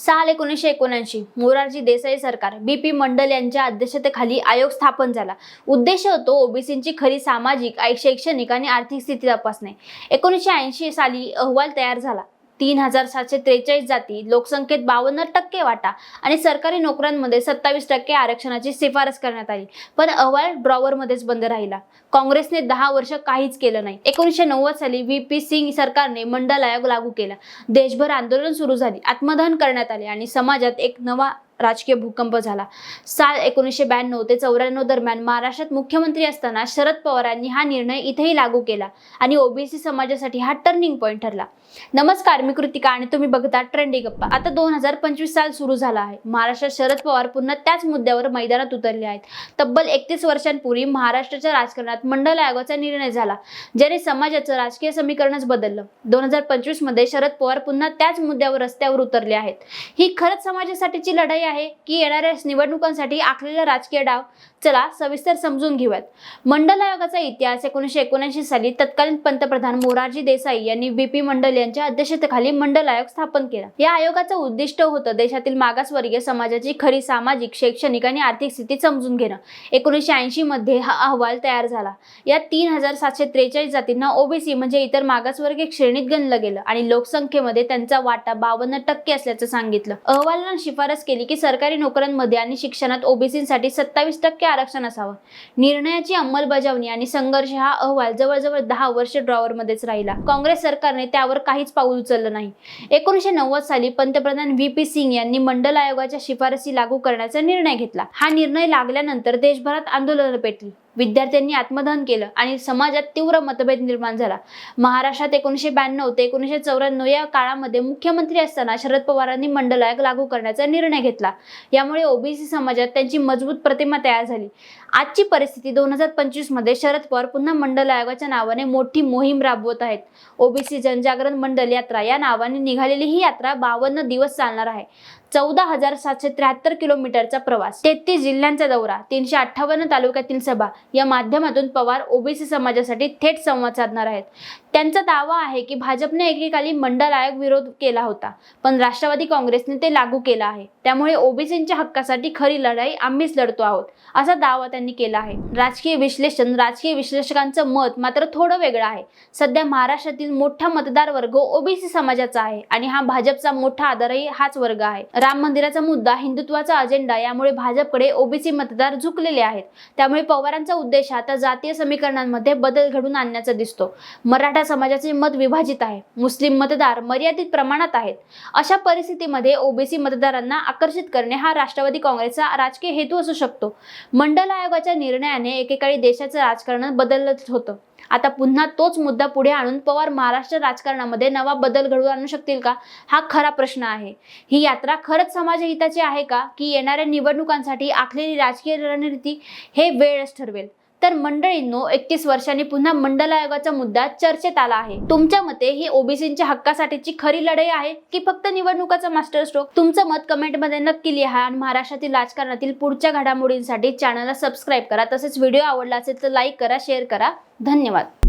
साल एकोणीसशे एकोणऐंशी. मोरारजी देसाई सरकार बी पी मंडल यांच्या अध्यक्षतेखाली आयोग स्थापन झाला. उद्देश होतो ओबीसींची खरी सामाजिक शैक्षणिक आणि आर्थिक स्थिती तपासणे. एकोणीसशे ऐंशी साली अहवाल तयार झाला. तीन हजार सातशे त्रेचाळीस जाती लोकसंख्येत बावन्न टक्के वाटा आणि सरकारी नोकऱ्यांमध्ये सत्तावीस टक्के आरक्षणाची शिफारस करण्यात आली. पण अहवाल ड्रॉवरमध्येच बंद राहिला. काँग्रेसने दहा वर्ष काहीच केलं नाही. एकोणीसशे नव्वद साली व्ही पी सिंग सरकारने मंडल आयोग लागू केला. देशभर आंदोलन सुरू झाली. आत्मदहन करण्यात आले आणि समाजात एक नवा राजकीय भूकंप झाला. साल एकोणीसशे ब्याण्णव ते चौऱ्याण्णव दरम्यान महाराष्ट्रात मुख्यमंत्री असताना शरद पवारांनी हा निर्णय इथेही लागू केला आणि ओबीसी समाजासाठी हा टर्निंग पॉईंट ठरला. नमस्कार मी कृतिका आणि तुम्ही बघता ट्रेंडी गप्पा. आता दोन हजार पंचवीस साल सुरू झाला आहे. महाराष्ट्रात शरद पवार पुन्हा त्याच मुद्द्यावर मैदानात उतरले आहेत. तब्बल एकतीस वर्षांपूर्वी महाराष्ट्राच्या राजकारणात मंडल आयोगाचा निर्णय झाला ज्याने समाजाचं राजकीय समीकरणच बदललं. दोन हजार पंचवीसमध्ये शरद पवार पुन्हा त्याच मुद्द्यावर रस्त्यावर उतरले आहेत. ही खरंच समाजासाठीची लढाई आहे की येणाऱ्या निवडणुकांसाठी आखलेला राजकीय डाव चला सविस्तर समजून घेऊयात. मंडल आयोगाचा इतिहास एकोणीसशे एकोणऐंशी साली तत्कालीन पंतप्रधान मोरारजी देसाई यांनी बीपी मंडल यांच्या अध्यक्षतेखाली मंडल आयोग स्थापन केला. या आयोगाचं उद्दिष्ट होतं देशातील मागासवर्गीय समाजाची खरी सामाजिक शैक्षणिक आणि आर्थिक स्थिती समजून घेणं. एकोणीसशे ऐंशी मध्ये हा अहवाल तयार झाला. या तीन हजार सातशे त्रेचाळीस जातींना ओबीसी म्हणजे इतर मागासवर्गीय श्रेणीत गणलं गेलं आणि लोकसंख्येमध्ये त्यांचा वाटा बावन्न टक्के असल्याचं सांगितलं. अहवालानं शिफारस केली की सरकारी नोकऱ्यांमध्ये आणि शिक्षणात ओबीसीसाठी सत्तावीस टक्के आरक्षण असावं. निर्णयाची अंमलबजावणी आणि संघर्ष हा अहवाल जवळजवळ दहा वर्ष ड्रॉवरमध्येच राहिला. काँग्रेस सरकारने त्यावर काहीच पाऊल उचललं नाही. एकोणीसशे नव्वद साली पंतप्रधान व्ही पी सिंग यांनी मंडल आयोगाच्या शिफारसी लागू करण्याचा निर्णय घेतला. हा निर्णय लागल्यानंतर देशभरात आंदोलनं पेटली. विद्यार्थ्यांनी आत्मदहन केलं आणि समाजात तीव्र मतभेद निर्माण झाला. महाराष्ट्रात एकोणीसशे ब्याण्णव ते एकोणीसशे चौऱ्याण्णव या काळामध्ये मुख्यमंत्री असताना शरद पवारांनी मंडल आयोग लागू करण्याचा निर्णय घेतला. यामुळे ओबीसी समाजात त्यांची मजबूत प्रतिमा तयार झाली. आजची परिस्थिती दोन हजार पंचवीसमध्ये शरद पवार पुन्हा मंडल आयोगाच्या नावाने मोठी मोहीम राबवत आहेत. ओबीसी जनजागरण मंडल यात्रा या नावाने निघालेली ही यात्रा बावन्न दिवस चालणार आहे. चौदा हजार सातशे त्र्याहत्तर किलोमीटरचा प्रवास. तेहतीस जिल्ह्यांचा दौरा. तीनशे अठ्ठावन्न तालुक्यातील सभा. या माध्यमातून पवार ओबीसी समाजासाठी थेट संवाद साधणार आहेत. त्यांचा दावा आहे की भाजपने एकेकाली मंडल आयोग विरोध केला होता पण राष्ट्रवादी काँग्रेसने ते लागू केला आहे. त्यामुळे ओबीसींच्या हक्कासाठी खरी लढाई आम्हीच लढतो आहोत असा दावा त्यांनी केला आहे. राजकीय विश्लेषण राजकीय विश्लेषकांचं मत मात्र थोडं वेगळं आहे. सध्या महाराष्ट्रातील मोठा मतदार वर्ग ओबीसी समाजाचा आहे आणि हा भाजपचा मोठा आधारही हाच वर्ग आहे. राम मंदिराचा मुद्दा हिंदुत्वाचा अजेंडा यामुळे भाजपकडे ओबीसी मतदार झुकलेले आहेत. त्यामुळे पवारांचा उद्देश आता जातीय समीकरणांमध्ये बदल घडून आणण्याचा दिसतो. मराठा मराठा समाजाचे मत विभाजित आहे. मुस्लिम मतदार मर्यादित प्रमाणात आहेत. अशा परिस्थितीमध्ये ओबीसी मतदारांना आकर्षित करणे हा राष्ट्रवादी काँग्रेसचा राजकीय हेतू असू शकतो. मंडल आयोगाच्या निर्णयाने एकेकाळी देशाचं राजकारण बदलत होतं. आता पुन्हा तोच मुद्दा पुढे आणून पवार महाराष्ट्र राजकारणामध्ये नवा बदल घडवून आणू शकतील का? हा खरा प्रश्न आहे. ही यात्रा खरंच समाजहिताची आहे का? की येणाऱ्या निवडणुकांसाठी आखलेली राजकीय रणनीती हे वेळच ठरवेल. तर मंडळींनो एकतीस वर्षांनी पुन्हा मंडल आयोगाचा मुद्दा चर्चेत आला आहे. तुमच्या मते ही ओबीसीच्या हक्कासाठीची खरी लढाई आहे की फक्त निवडणुकाचा मास्टर स्ट्रोक तुमचं मत कमेंटमध्ये नक्की लिहा आणि महाराष्ट्रातील राजकारणातील पुढच्या घडामोडींसाठी चॅनलला सबस्क्राईब करा. तसेच व्हिडिओ आवडला असेल तर लाईक करा शेअर करा. धन्यवाद.